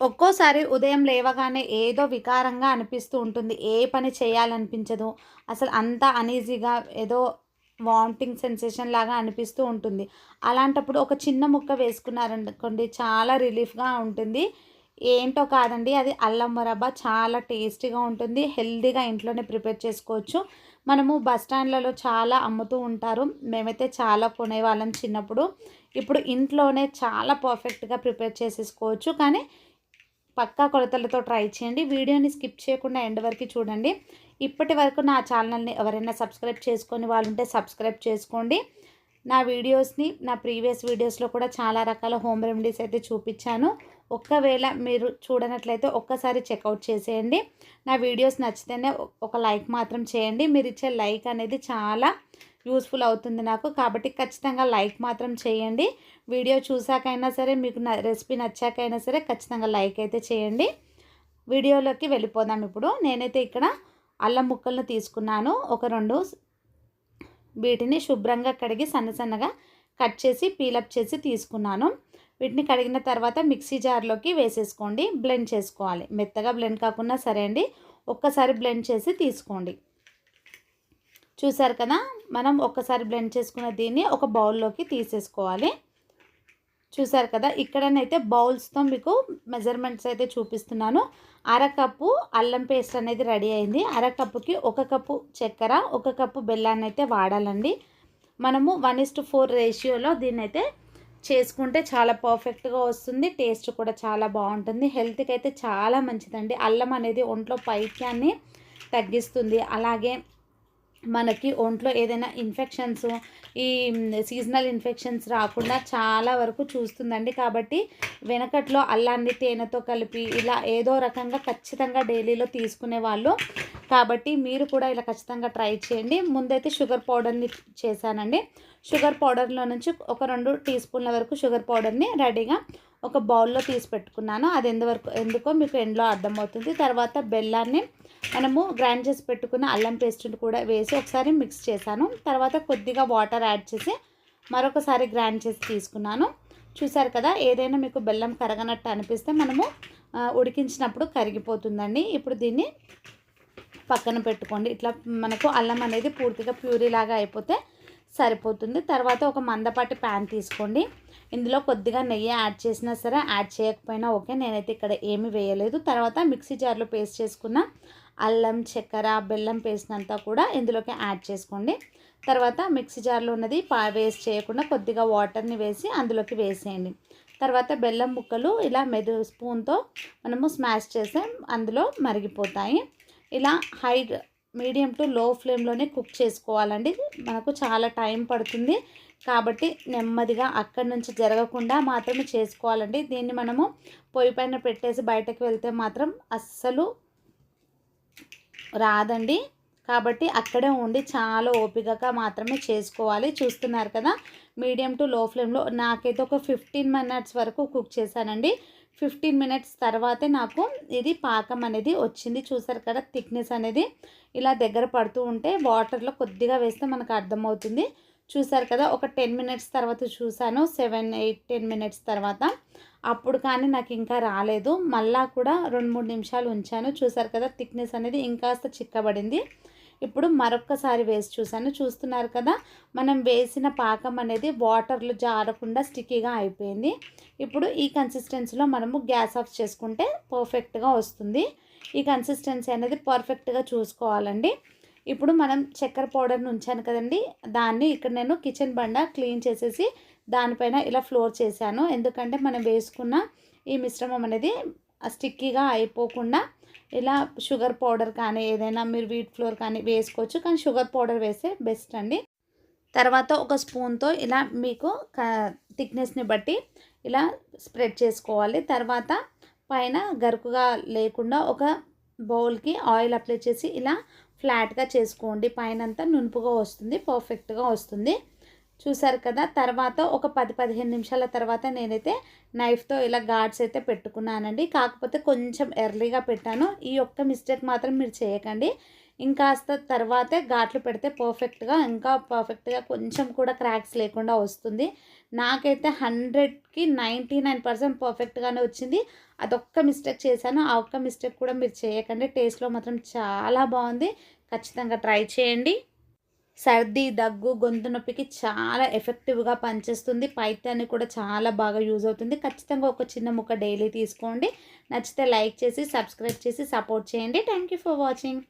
ఒక్కోసారి ఉదయం లేవగానే ఏదో వికారంగా అనిపిస్తూ ఉంటుంది. ఏ పని చేయాలనిపించదు. అసలు అంతా అనీజీగా ఏదో వామిటింగ్ సెన్సేషన్ లాగా అనిపిస్తూ ఉంటుంది. అలాంటప్పుడు ఒక చిన్న ముక్క వేసుకున్నారనుకోండి చాలా రిలీఫ్గా ఉంటుంది. ఏంటో కాదండి అది అల్లం మురబ్బా చాలా టేస్టీగా ఉంటుంది. హెల్దీగా ఇంట్లోనే ప్రిపేర్ చేసుకోవచ్చు. మనము బస్ స్టాండ్లలో చాలా అమ్ముతూ ఉంటారు. మేమైతే చాలా కొనేవాళ్ళం చిన్నప్పుడు. ఇప్పుడు ఇంట్లోనే చాలా పర్ఫెక్ట్గా ప్రిపేర్ చేసేసుకోవచ్చు. కానీ పక్కా కొలతలతో ట్రై చేయండి. వీడియోని స్కిప్ చేయకుండా ఎండ్ వరకు చూడండి. ఇప్పటి వరకు నా ఛానల్ని ఎవరైనా సబ్స్క్రైబ్ చేసుకొని వాళ్ళు ఉంటే సబ్స్క్రైబ్ చేసుకోండి. నా వీడియోస్ని నా ప్రీవియస్ వీడియోస్లో కూడా చాలా రకాల హోమ్ రెమెడీస్ అయితే చూపించాను. ఒక్కవేళ మీరు చూడనట్లయితే ఒక్కసారి చెక్అవుట్ చేసేయండి. నా వీడియోస్ నచ్చితేనే ఒక లైక్ మాత్రం చేయండి. మీరు ఇచ్చే లైక్ అనేది చాలా యూస్ఫుల్ అవుతుంది నాకు. కాబట్టి ఖచ్చితంగా లైక్ మాత్రం చేయండి. వీడియో చూసాకైనా సరే మీకు నా రెసిపీ నచ్చాకైనా సరే ఖచ్చితంగా లైక్ అయితే చేయండి. వీడియోలోకి వెళ్ళిపోదాం ఇప్పుడు. నేనైతే ఇక్కడ అల్లం ముక్కలను తీసుకున్నాను. ఒక రెండు వీటిని శుభ్రంగా కడిగి సన్న సన్నగా కట్ చేసి పీలప్ చేసి తీసుకున్నాను. వీటిని కడిగిన తర్వాత మిక్సీ జార్లోకి వేసేసుకోండి. బ్లెండ్ చేసుకోవాలి. మెత్తగా బ్లెండ్ కాకుండా సరే అండి ఒక్కసారి బ్లెండ్ చేసి తీసుకోండి. చూసారు కదా మనం ఒక్కసారి బ్లెండ్ చేసుకున్న దీన్ని ఒక బౌల్లోకి తీసేసుకోవాలి. చూసారు కదా ఇక్కడనైతే బౌల్స్తో మీకు మెజర్మెంట్స్ అయితే చూపిస్తున్నాను. అరకప్పు అల్లం పేస్ట్ అనేది రెడీ అయింది. అరకప్పుకి ఒక కప్పు చక్కెర ఒక కప్పు బెల్లాన్ని అయితే వాడాలండి. మనము వన్ ఇస్ టు ఫోర్ రేషియోలో దీన్నైతే చేసుకుంటే చాలా పర్ఫెక్ట్గా వస్తుంది. టేస్ట్ కూడా చాలా బాగుంటుంది. హెల్త్కి అయితే చాలా మంచిదండి. అల్లం అనేది ఒంట్లో పైత్యాన్ని తగ్గిస్తుంది. అలాగే మనకి ఒంట్లో ఏదైనా ఇన్ఫెక్షన్స్ ఈ సీజనల్ ఇన్ఫెక్షన్స్ రాకుండా చాలా వరకు చూస్తుందండి. కాబట్టి వెనకట్లో అల్లాన్ని తేనెతో కలిపి ఇలా ఏదో రకంగా ఖచ్చితంగా డైలీలో తీసుకునే వాళ్ళు కాబట్టి మీరు కూడా ఇలా ఖచ్చితంగా ట్రై చేయండి. ముందైతే షుగర్ పౌడర్ని చేశానండి. షుగర్ పౌడర్లో నుంచి ఒక రెండు టీ స్పూన్ల వరకు షుగర్ పౌడర్ని రెడీగా ఒక బౌల్లో తీసి పెట్టుకున్నాను. అది ఎందువరకు ఎందుకో మీకు ఎండ్లో అర్థమవుతుంది. తర్వాత బెల్లాన్ని మనము గ్రైండ్ చేసి పెట్టుకున్న అల్లం పేస్ట్ని కూడా వేసి ఒకసారి మిక్స్ చేశాను. తర్వాత కొద్దిగా వాటర్ యాడ్ చేసి మరొకసారి గ్రైండ్ చేసి తీసుకున్నాను. చూసారు కదా ఏదైనా మీకు బెల్లం కరగనట్టు అనిపిస్తే మనము ఉడికించినప్పుడు కరిగిపోతుందండి. ఇప్పుడు దీన్ని పక్కన పెట్టుకోండి. ఇట్లా మనకు అల్లం అనేది పూర్తిగా ప్యూరీ లాగా అయిపోతే సరిపోతుంది. తర్వాత ఒక మందపాటి ప్యాన్ తీసుకోండి. ఇందులో కొద్దిగా నెయ్యి యాడ్ చేసినా సరే యాడ్ చేయకపోయినా ఓకే నేనైతే ఇక్కడ ఏమీ వేయలేదు. తర్వాత మిక్సీ జార్లో పేస్ట్ చేసుకున్న అల్లం చక్కెర బెల్లం పేస్ట్ అంతా కూడా ఇందులోకి యాడ్ చేసుకోండి. తర్వాత మిక్సీ జార్లో ఉన్నది పా వేస్ట్ చేయకుండా కొద్దిగా వాటర్ని వేసి అందులోకి వేసేయండి. తర్వాత బెల్లం ముక్కలు ఇలా మెదు స్పూన్తో మనము స్మాష్ చేస్తే అందులో మరిగిపోతాయి. ఇలా హై మీడియం టు లో ఫ్లేమ్లోనే కుక్ చేసుకోవాలండి. మనకు చాలా టైం పడుతుంది కాబట్టి నెమ్మదిగా అక్కడి నుంచి జరగకుండా మాత్రమే చేసుకోవాలండి. దీన్ని మనము పొయ్యి పైన పెట్టేసి బయటకు వెళ్తే మాత్రం అస్సలు రాదండి. కాబట్టి అక్కడే ఉండి చాలా ఓపికగా మాత్రమే చేసుకోవాలి. చూస్తున్నారు కదా మీడియం టు లో ఫ్లేమ్లో నాకైతే ఒక ఫిఫ్టీన్ మినిట్స్ వరకు కుక్ చేశానండి. ఫిఫ్టీన్ మినిట్స్ తర్వాతే నాకు ఇది పాకం అనేది వచ్చింది. చూసారు కదా థిక్నెస్ అనేది ఇలా దగ్గర పడుతూ ఉంటే వాటర్లో కొద్దిగా వేస్తే మనకు అర్థమవుతుంది. చూసారు కదా ఒక టెన్ మినిట్స్ తర్వాత చూసాను సెవెన్ ఎయిట్ టెన్ మినిట్స్ తర్వాత. అప్పుడు కానీ నాకు ఇంకా రాలేదు. మళ్ళా కూడా రెండు మూడు నిమిషాలు ఉంచాను. చూసారు కదా థిక్నెస్ అనేది ఇంకాస్త చిక్కబడింది. ఇప్పుడు మరొక్కసారి వేసి చూశాను. చూస్తున్నారు కదా మనం వేసిన పాకం అనేది వాటర్లో జారకుండా స్టిక్కీగా అయిపోయింది. ఇప్పుడు ఈ కన్సిస్టెన్సీలో మనము గ్యాస్ ఆఫ్ చేసుకుంటే పర్ఫెక్ట్గా వస్తుంది. ఈ కన్సిస్టెన్సీ అనేది పర్ఫెక్ట్గా చూసుకోవాలండి. ఇప్పుడు మనం చక్కెర పౌడర్ని ఉంచాను కదండి దాన్ని ఇక్కడ నేను కిచెన్ బండ క్లీన్ చేసేసి దానిపైన ఇలా ఫ్లోర్ చేశాను. ఎందుకంటే మనం వేసుకున్న ఈ మిశ్రమం అనేది స్టిక్కీగా అయిపోకుండా ఇలా షుగర్ పౌడర్ కానీ ఏదైనా మీరు వీట్ ఫ్లోర్ కానీ వేసుకోవచ్చు కానీ షుగర్ పౌడర్ వేస్తే బెస్ట్ అండి. తర్వాత ఒక స్పూన్తో ఇలా మీకు థిక్నెస్ని బట్టి ఇలా స్ప్రెడ్ చేసుకోవాలి. తర్వాత పైన గరుకుగా లేకుండా ఒక బౌల్కి ఆయిల్ అప్లై చేసి ఇలా ఫ్లాట్గా చేసుకోండి. పైన అంతా నునుపుగా వస్తుంది పర్ఫెక్ట్గా వస్తుంది. చూసారు కదా తర్వాత ఒక పది పదిహేను నిమిషాల తర్వాత నేనైతే నైఫ్తో ఇలా ఘాట్స్ అయితే పెట్టుకున్నానండి. కాకపోతే కొంచెం ఎర్లీగా పెట్టాను. ఈ ఒక్క మిస్టేక్ మాత్రం మీరు చేయకండి. ఇంకాస్త తర్వాతే ఘాట్లు పెడితే పర్ఫెక్ట్గా ఇంకా పర్ఫెక్ట్గా కొంచెం కూడా క్రాక్స్ లేకుండా వస్తుంది. నాకైతే హండ్రెడ్కి నైంటీ నైన్ పర్సెంట్ పర్ఫెక్ట్గానే వచ్చింది. అదొక్క మిస్టేక్ చేశాను. ఆ ఒక్క మిస్టేక్ కూడా మీరు చేయకండి. టేస్ట్లో మాత్రం చాలా బాగుంది. ఖచ్చితంగా ట్రై చేయండి. సర్ది దగ్గు గొంతు నొప్పికి చాలా ఎఫెక్టివ్గా పనిచేస్తుంది. పైత్యాన్ని కూడా చాలా బాగా యూజ్ అవుతుంది. ఖచ్చితంగా ఒక చిన్న ముక్క డైలీ తీసుకోండి. నచ్చితే లైక్ చేసి సబ్స్క్రైబ్ చేసి సపోర్ట్ చేయండి. Thank you for watching